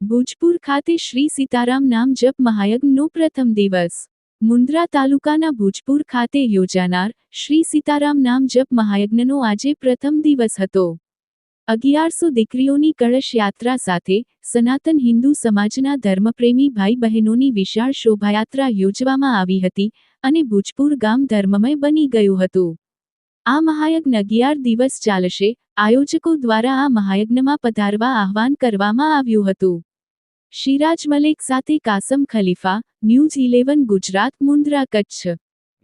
ભુજપુર ખાતે શ્રી સીતારામ નામ જપ મહાયજ્ઞનો પ્રથમ દિવસ. મુન્દ્રા તાલુકાના ભુજપુર ખાતે યોજાનાર શ્રી સીતારામ નામ જપ મહાયજ્ઞનો આજે પ્રથમ દિવસ હતો. અગિયારસો દીકરીઓની કળશ યાત્રા સાથે સનાતન હિન્દુ સમાજના ધર્મપ્રેમી ભાઈ બહેનોની વિશાળ શોભાયાત્રા યોજવામાં આવી હતી અને ભુજપુર ગામ ધર્મમય બની ગયું હતું. આ મહાયજ્ઞ અગિયાર દિવસ ચાલશે, આયોજકો દ્વારા આ મહાયજ્ઞમાં પધારવા આહવાન કરવામાં આવ્યું હતું. શિરાજ મલેક સાથે કાસમ ખલીફા, ન્યૂઝ ઇલેવન, ગુજરાત, મુન્દ્રા, કચ્છ.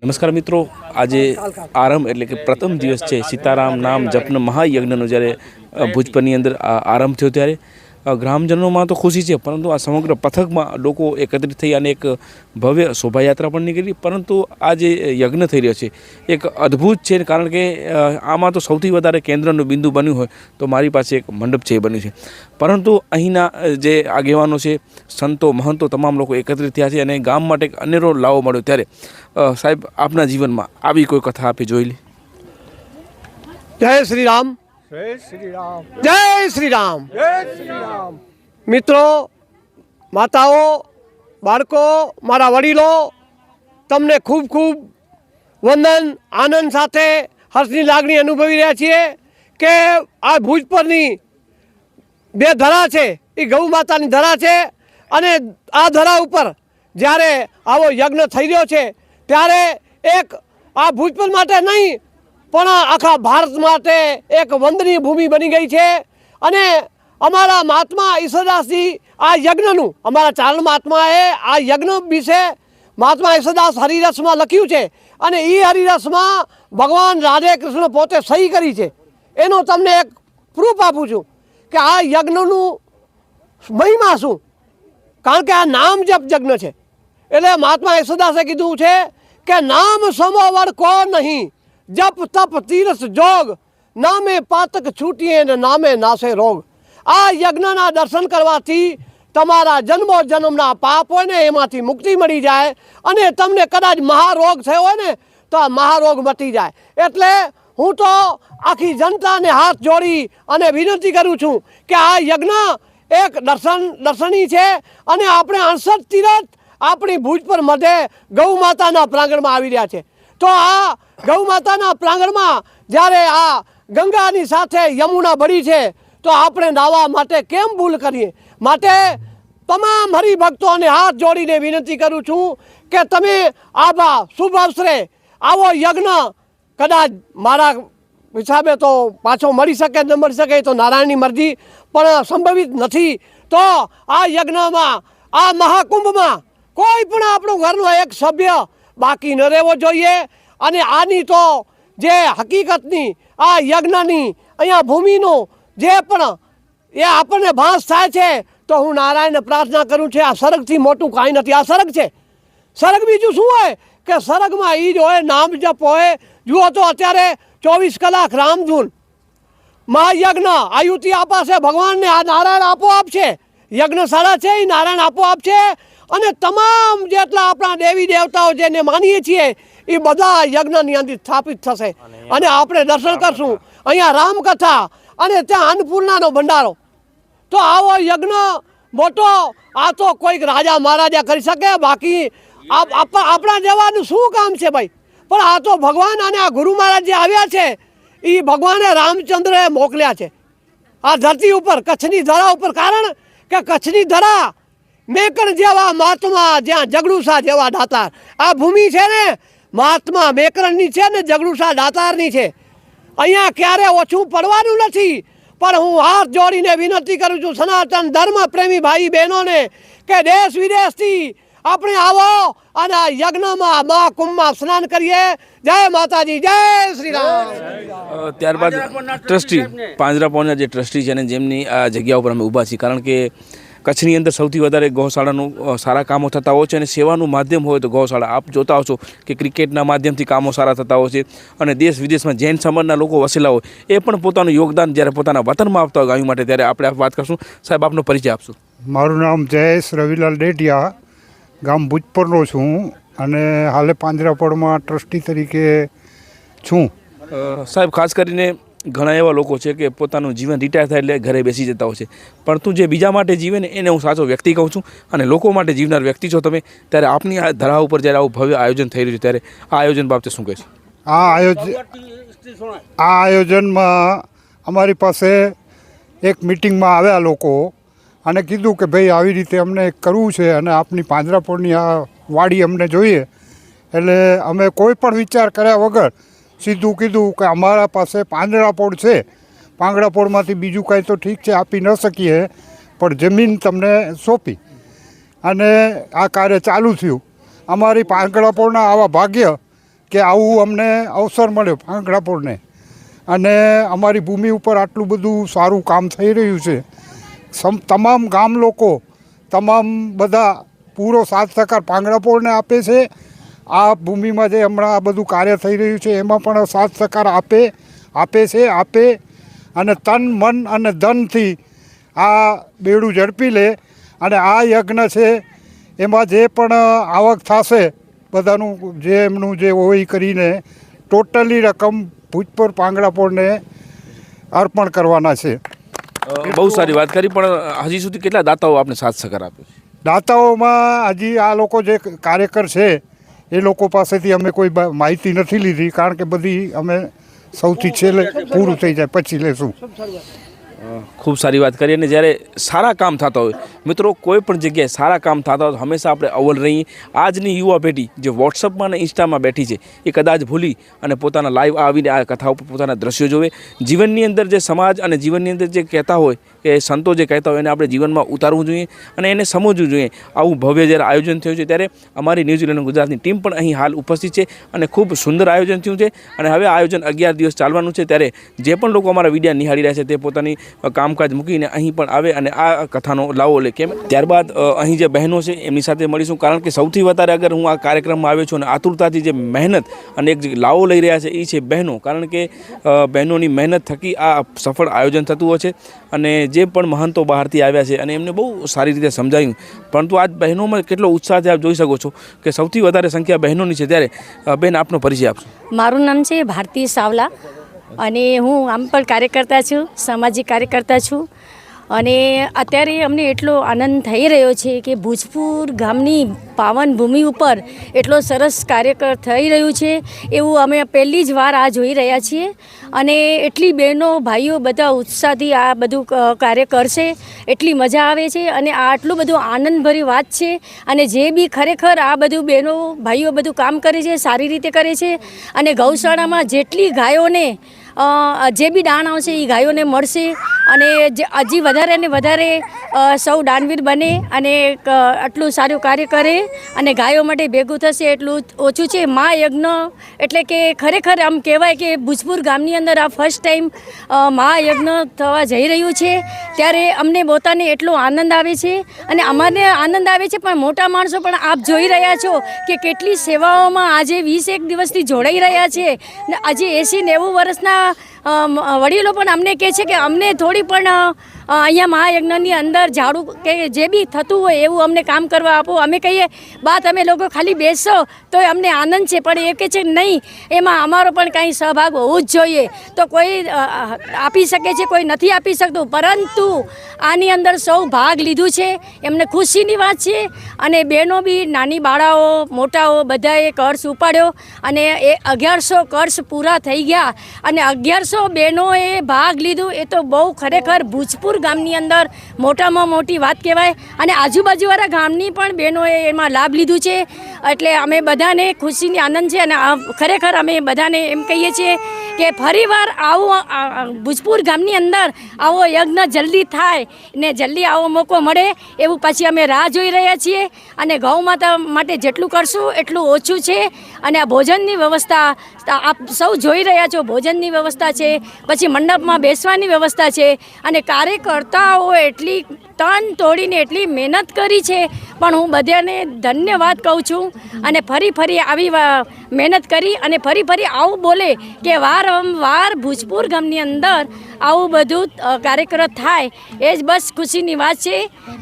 નમસ્કાર મિત્રો, આજે આરંભ એટલે કે પ્રથમ દિવસ છે. સીતારામ નામ જપન મહાયજ્ઞનો જ્યારે ભુજપરની અંદર આરંભ થયો ત્યારે ગ્રામજનોમાં તો ખુશી છે, પરંતુ આ સમગ્ર પથકમાં લોકો એકત્રિત થઈ અને એક ભવ્ય શોભાયાત્રા પણ નીકળી. પરંતુ આ જે યજ્ઞ થઈ રહ્યો છે, એક અદ્ભુત છે, કારણ કે આમાં તો સૌથી વધારે કેન્દ્રનું બિંદુ બન્યું હોય, તો મારી પાસે એક મંડપ છે એ બન્યું છે. પરંતુ અહીંના જે આગેવાનો છે, સંતો, મહંતો તમામ લોકો એકત્રિત થયા છે અને ગામ માટે અનેરો લાવો મળ્યો. ત્યારે સાહેબ, આપના જીવનમાં આવી કોઈ કથા આપે જોઈ લે? જય શ્રી રામ. જય શ્રી રામ જય શ્રી રામ જય શ્રી રામ મિત્રો માતાઓ બાળકો મારા વડીલો તમને ખૂબ ખૂબ વંદન આનંદ સાથે હર્ષની લાગણી અનુભવી રહ્યા છીએ કે આ ભુજ પરની બે ધરા છે એ ગૌ માતાની ધરા છે અને આ ધરા ઉપર જ્યારે આવો યજ્ઞ થઈ રહ્યો છે ત્યારે એક આ ભુજપુર માટે નહીં પણ આખા ભારત માટે એક વંદનીય ભૂમિ બની ગઈ છે. અને અમારા મહાત્મા ઈશ્વરદાસજી આ યજ્ઞનું, અમારા ચારણ મહાત્માએ આ યજ્ઞ વિશે મહાત્મા ઈશ્વરદાસ હરિરસમાં લખ્યું છે. અને એ હરિરસમાં ભગવાન રાધે કૃષ્ણ પોતે સહી કરી છે. એનો તમને એક પ્રૂફ આપું છું કે આ યજ્ઞનું મહિમા શું? કારણ કે આ નામ જપ યજ્ઞ છે. એટલે મહાત્મા યશોદાસે કીધું છે કે નામ સમોવર કો નહીં. જપ તપ તીરસ જોગ, નામે પાતક છૂટીએ ને નામે નાશે રોગ. આ યજ્ઞના દર્શન કરવાથી તમારા જન્મો જન્મના પાપ હોય ને એમાંથી મુક્તિ મળી જાય અને તમને કદાચ મહારોગ થયો હોય ને તો આ મહારોગ મટી જાય. એટલે હું તો આખી જનતાને હાથ જોડી અને વિનંતી કરું છું કે આ યજ્ઞ એક દર્શન, દર્શની છે અને આપણે અણસઠ તીરથ આપણી ભુજ પર મધે ગૌ માતાના પ્રાંગણમાં આવી રહ્યા છે. તો આ ગૌ માતાના પ્રાંગણમાં જ્યારે આ ગંગાની સાથે યમુના ભળી છે, તો આપણે નાવા માટે કેમ ભૂલ કરીએ? માટે તમામ હરિભક્તોને હાથ જોડીને વિનંતી કરું છું કે તમે આભા શુભ અવસરે આવો યજ્ઞ કદાચ મારા હિસાબે તો પાછો મળી શકે, ન મળી શકે તો નારાયણની મરજી, પણ સંભવિત નથી. તો આ યજ્ઞમાં, આ મહાકુંભમાં કોઈ પણ આપણું ઘરનો એક સભ્ય બાકી ન રહેવો જોઈએ. અને આની તો જે હકીકતની, આ યજ્ઞની, અહીંયા ભૂમિનું જે પણ એ આપણને ભાસ થાય છે, તો હું નારાયણને પ્રાર્થના કરું છું, આ સરગથી મોટું કાંઈ નથી. આ સરગ છે. સરગ બીજું શું હોય? કે સરગમાં એ જ હોય, નામ જપ હોય. જુઓ તો અત્યારે ચોવીસ કલાક રામધૂન, મહાયજ્ઞ, આયુતિ આપાશે ભગવાનને આ નારાયણ આપોઆપ છે. યજ્ઞશાળા છે એ નારાયણ આપોઆપ છે. અને તમામ જેટલા આપણા દેવી દેવતાઓ જેને માનીએ છીએ એ બધા યજ્ઞની અંદર સ્થાપિત થશે. અને આપણે દર્શન કરશું. અહીંયા રામકથા અને ત્યાં અન્નપૂર્ણાનો ભંડારો. તો આવો યજ્ઞ મોટો આ તો કોઈક રાજા મહારાજા કરી શકે બાકી આપ- આપ- આપણા જવાનું શું કામ છે ભાઈ? પણ આ તો ભગવાન અને આ ગુરુ મહારાજ જે આવ્યા છે એ ભગવાને રામચંદ્રએ મોકલ્યા છે. આ ધરતી ઉપર કચ્છની ધરા ઉપર. કારણ કે કચ્છની ધરા મેકણ જેવા મહાત્મા જ્યાં જગડુસા જેવા દાતાર. આ ભૂમિ છે ને મહાત્મા મેકરણની છે ને જગડુસા દાતારની છે. અહીંયા ક્યારે ઓછું પડવાનું નથી પણ હું હાથ જોડીને વિનંતી કરું છું સનાતન ધર્મ પ્રેમી ભાઈ બહેનોને કે દેશ વિદેશથી આપણે આવો અને આ યજ્ઞમાં મહાકુંભમાં સ્નાન કરીએ. જય માતાજી જય શ્રી રામ ત્યારબાદ ટ્રસ્ટી પાંજરાપોળના જે ટ્રસ્ટી છે ને જેમની આ જગ્યા ઉપર અમે ઊભા છીએ. કારણ કે કચ્છની અંદર સૌથી વધારે ગૌશાળાનું સારા કામો થતા હોય છે અને સેવાનું માધ્યમ હોય તો ગૌશાળા. આપ જોતા હશો કે ક્રિકેટના માધ્યમથી કામો સારા થતા હોય છે અને દેશ વિદેશમાં જૈન સમાજના લોકો વસેલા હોય એ પણ પોતાનું યોગદાન જ્યારે પોતાના વતનમાં આપતા હોય ગાયું માટે ત્યારે આપણે વાત કરશું. સાહેબ આપનો પરિચય આપશું. મારું નામ જયેશ રવિલાલ ડેટિયા ગામ ભુજપરનો છું અને હાલે પાંજરાપોળમાં ટ્રસ્ટી તરીકે છું. સાહેબ ખાસ કરીને ઘણા એવા લોકો છે કે પોતાનું જીવન રિટાયર થાય એટલે ઘરે બેસી જતા હોય છે. પણ તું જે બીજા માટે જીવે ને એને હું સાચો વ્યક્તિ કહું છું અને લોકો માટે જીવનાર વ્યક્તિ છો તમે, ત્યારે આપની આ ધરા ઉપર જ્યારે આવું ભવ્ય આયોજન થઈ રહ્યું છે, ત્યારે આ આયોજન બાબતે શું કહેશો આ આયોજન આ આયોજનમાં અમારી પાસે એક મિટિંગમાં આવ્યા લોકો અને કીધું કે ભાઈ આવી રીતે અમને કરવું છે અને આપની પાંજરાપોળની આ વાડી અમને જોઈએ. એટલે અમે કોઈ પણ વિચાર કર્યા વગર સીધું કીધું કે અમારા પાસે પાંદડાપોળ છે. પાંગડાપોળમાંથી બીજું કાંઈ તો ઠીક છે, આપી ન શકીએ, પણ જમીન તમને સોંપી. અને આ કાર્ય ચાલુ થયું. અમારી પાંગડાપોળના આવા ભાગ્ય કે આવું અમને અવસર મળ્યો પાંગડાપોળને અને અમારી ભૂમિ ઉપર આટલું બધું સારું કામ થઈ રહ્યું છે. સમ, તમામ ગામ લોકો, તમામ બધા પૂરો સાથ સહકાર પાંગડાપોળને આપે છે. આ ભૂમિમાં જે હમણાં આ બધું કાર્ય થઈ રહ્યું છે એમાં પણ સાથ સહકાર આપે આપે છે આપે. અને તન મન અને ધનથી આ બેડું ઝડપી લે અને આ યજ્ઞ છે એમાં જે પણ આવક થશે બધાનું જે એમનું જે હોય કરીને ટોટલી રકમ ભૂજપુર પાંગડાપોળને અર્પણ કરવાના છે. બહુ સારી વાત કરી પણ હજી સુધી કેટલા દાતાઓ આપને સાથ સહકાર આપ્યો દાતાઓમાં હજી આ લોકો જે કાર્યકર છે એ લોકો પાસેથી અમે કોઈ માહિતી નથી લીધી કારણ કે બધી અમે સૌથી છેલ્લે પૂરું થઈ જાય પછી લેશું. ખૂબ સારી વાત કરી. અને જ્યારે સારા કામ થતા હોય, મિત્રો, કોઈ પણ જગ્યાએ સારા કામ થતા હોય હંમેશા આપણે અવ્વલ રહીએ. આજની યુવા પેઢી જે વોટ્સઅપમાં અને ઇન્સ્ટામાં બેઠી છે, એ કદાચ ભૂલી અને પોતાના લાઈવ આવીને આ કથા ઉપર પોતાના દ્રશ્યો જોવે. જીવનની અંદર જે સમાજ અને જીવનની અંદર જે કહેતા હોય, કે સંતો જે કહેતા હોય, એને આપણે જીવનમાં ઉતારવું જોઈએ અને એને સમજવું જોઈએ. આવું ભવ્ય જ્યારે આયોજન થયું છે, ત્યારે અમારી ન્યૂઝીલેન્ડ ગુજરાતની ટીમ પણ અહીં હાલ ઉપસ્થિત છે અને ખૂબ સુંદર આયોજન થયું છે. અને હવે આયોજન અગિયાર દિવસ ચાલવાનું છે, ત્યારે જે પણ લોકો અમારા વિડીયા નિહાળી રહ્યા છે, તે પોતાની કામકાજ મૂકીને અહીં પણ આવે અને આ કથાનો લાવો લે. કેમ? ત્યારબાદ અહીં જે બહેનો છે, એમની સાથે મળીશું. કારણ કે સૌથી વધારે અગર હું આ કાર્યક્રમમાં આવ્યો છું અને આતુરતાથી જે મહેનત અને એક લાવો લઈ રહ્યા છે એ છે બહેનો. કારણ કે બહેનોની મહેનત થકી આ સફળ આયોજન થતું હોય છે અને જે પણ મહંતો બહારથી આવ્યા છે અને એમને બહુ સારી રીતે સમજાયું. પરંતુ આજ બહેનોમાં કેટલો ઉત્સાહ છે, આપ જોઈ શકો છો કે સૌથી વધારે સંખ્યા બહેનોની છે. ત્યારે બેન આપનો પરિચય આપશો. મારું નામ છે ભારતી સાવલા. અને હું આમ પણ કાર્યકર્તા છું સામાજિક કાર્યકર્તા છું. અને અત્યારે અમને એટલો આનંદ થઈ રહ્યો છે કે ભૂજપુર ગામની પાવન ભૂમિ ઉપર એટલો સરસ કાર્યક્રમ થઈ રહ્યું છે. એવું અમે પહેલી જ વાર આ જોઈ રહ્યા છીએ અને એટલી બહેનો, ભાઈઓ બધા ઉત્સાહથી આ બધું કાર્ય કરશે. એટલી મજા આવે છે અને આ આટલું બધું આનંદભરી વાત છે અને જે બી ખરેખર આ બધું બહેનો, ભાઈઓ બધું કામ કરે છે, સારી રીતે કરે છે અને ગૌશાળામાં જેટલી ગાયોને જે બી દાણ આવશે એ ગાયોને મળશે અને જે હજી વધારે ને વધારે સૌ દાનવીર બને અને આટલું સારું કાર્ય કરે અને ગાયો માટે ભેગું થશે એટલું ઓછું છે. મા યજ્ઞ એટલે કે ખરેખર આમ કહેવાય કે ભૂજપુર ગામની અંદર આ ફર્સ્ટ ટાઈમ મા યજ્ઞ થવા જઈ રહ્યું છે. ત્યારે અમને પોતાને એટલો આનંદ આવે છે અને અમારને આનંદ આવે છે, પણ મોટા માણસો પણ આપ જોઈ રહ્યા છો કે કેટલી સેવાઓમાં આજે વીસ એક દિવસથી જોડાઈ રહ્યા છે. ને આજે એંસી નેવું વર્ષના વડીલો પણ અમને કહે છે કે અમને થોડી પણ અહીંયા મહાયજ્ઞની અંદર ઝાડુ કે જે બી થતું હોય એવું અમને કામ કરવા આપો. અમે કહીએ, બા, તમે લોકો ખાલી બેસો તો અમને આનંદ છે. પણ એ કહે છે, નહીં, એમાં અમારો પણ કાંઈ સહભાગ હોવું જ જોઈએ. તો કોઈ આપી શકે છે, કોઈ નથી આપી શકતું. પરંતુ આની અંદર સૌ ભાગ લીધું છે. એમને ખુશીની વાત છે. અને બહેનો બી, નાની બાળાઓ, મોટાઓ, બધાએ કર્સ ઉપાડ્યો. અને એ અગિયારસો કર્સ પૂરા થઈ ગયા. અને અગિયારસો બહેનોએ ભાગ લીધું. એ તો બહુ ખરેખર ભૂજપુર ગામની અંદર મોટામાં મોટી વાત કહેવાય. અને આજુબાજુવાળા ગામની પણ બહેનોએ એમાં લાભ લીધું છે. એટલે અમે બધાને ખુશીની આનંદ છે અને ખરેખર અમે બધાને એમ કહીએ છીએ કે ફરીવાર આવો આ, ગામની અંદર આવો યજ્ઞ જલ્દી થાય ને જલ્દી આવો મોકો મળે એવું પછી અમે રાહ જોઈ રહ્યા છીએ અને ગૌ માતા માટે જેટલું કરશું એટલું ઓછું છે અને આ ભોજનની વ્યવસ્થા આપ સૌ જોઈ રહ્યા છો ભોજનની વ્યવસ્થા છે પછી મંડપમાં બેસવાની વ્યવસ્થા છે અને કાર્યકર્તાઓ એટલી તન તોડીને એટલી મહેનત કરી છે પણ હું બધાને ધન્યવાદ કહું છું. અને ફરી ફરી આવી મહેનત કરી અને ફરી ફરી આવું બોલે કે વારંવાર ભૂજપુર ગામની અંદર આવું બધું કાર્યક્રમ થાય એ જ બસ ખુશીની વાત છે.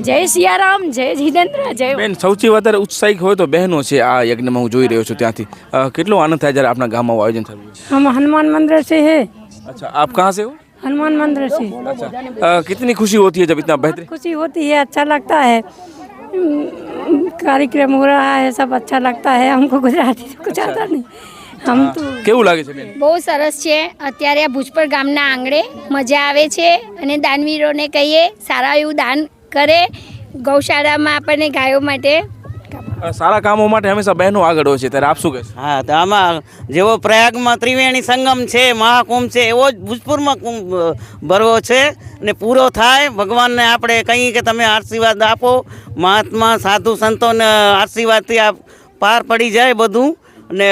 જય સિયારામ જય જીતેન્દ્ર જય બેન સૌથી વધારે ઉત્સાહિક હોય તો બહેનો છે આ યજ્ઞમાં હું જોઈ રહ્યો છું ત્યાંથી. કેટલો આનંદ થાય જ્યારે આપણા ગામમાં આયોજન થયું હનુમાન મંદિર છે હે. અચ્છા આપ કહા સે हनुमान मंदिर से अच्छा अ, कितनी खुशी होती है जब इतना बेहतरीन खुशी होती है अच्छा लगता है उम, कार्यक्रम हो रहा है सब अच्छा लगता है हमको गुजराती तो कुछ आता नहीं हम तो કેવું લાગે છે બેન બહુ સરસ છે અત્યારે આ ભુજપર ગામના આંગણે મજા આવે છે અને દાનવીરોને કહીએ સારા એવું દાન કરે ગૌશાળામાં આપણને ગાયો માટે અ, સારા કામો માટે હંમેશા બહેનો આગળ હોય છે ત્યારે આપ શું કહેશો? હા તો આમાં જેવો પ્રયાગમાં ત્રિવેણી સંગમ છે મહાકુંભ છે એવો જ ભૂજપુરમાં કુંભ ભરવો છે ને પૂરો થાય. ભગવાનને આપણે કહીએ કે તમે આશીર્વાદ આપો. મહાત્મા સાધુ સંતોને આશીર્વાદથી આ પાર પડી જાય બધું. ને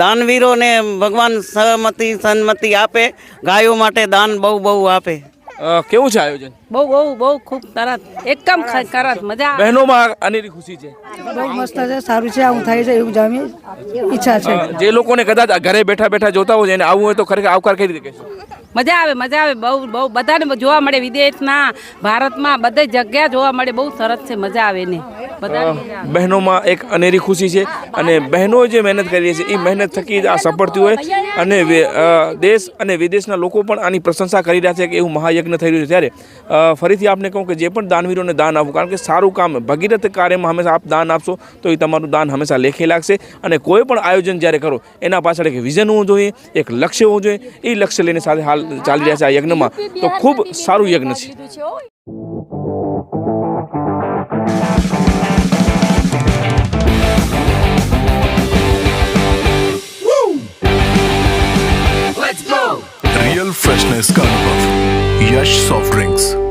દાનવીરોને ભગવાન સહમતિ સન્મતિ આપે. ગાયો માટે દાન બહુ બહુ આપે. કેવું છે આયોજન? બહુ બહુ બહુ ખૂબ સરસ એકદમ સરસ મજા આવે. બહેનોમાં અનેરી ખુશી છે? બહુ મસ્ત છે સારું છે આવું થાય છે એવું જામી ઈચ્છા છે. જે લોકોને કદાચ ઘરે બેઠા બેઠા જોતા હોય એને આવવું હોય તો ખરેખર આવકાર કઈ રીતે મજા આવે મજા આવે બહુ બહુ બધાને જોવા મળે વિદેશના ભારતમાં બધે જગ્યા જોવા મળે બહુ સરસ છે મજા આવે ને આવે. બહેનોમાં એક અનેરી ખુશી છે અને બહેનો જે મહેનત કરી છે એ મહેનત થકી જ આ સફળ થયું હોય અને દેશ અને વિદેશના લોકો પણ આની પ્રશંસા કરી રહ્યા છે કે એવું મહાયજ્ઞ થઈ રહ્યું છે. ત્યારે ફરીથી આપને કહું કે જે પણ દાનવીરોને દાન આપવું કારણ કે સારું કામ ભગીરથ કાર્યમાં હંમેશા આપ દાન આપશો તો એ તમારું દાન હંમેશા લેખે લાગશે અને કોઈ પણ આયોજન જ્યારે કરો એના પાછળ એક વિઝન હોવું જોઈએ એક લક્ષ્ય હોવું જોઈએ એ લક્ષ્ય લઈને સાથે હાલ ચાલી રહ્યા છે આ યજ્ઞમાં તો ખૂબ સારું યજ્ઞ છે रियल फ्रेशनेस का अनुभव यश सॉफ्ट ड्रिंक्स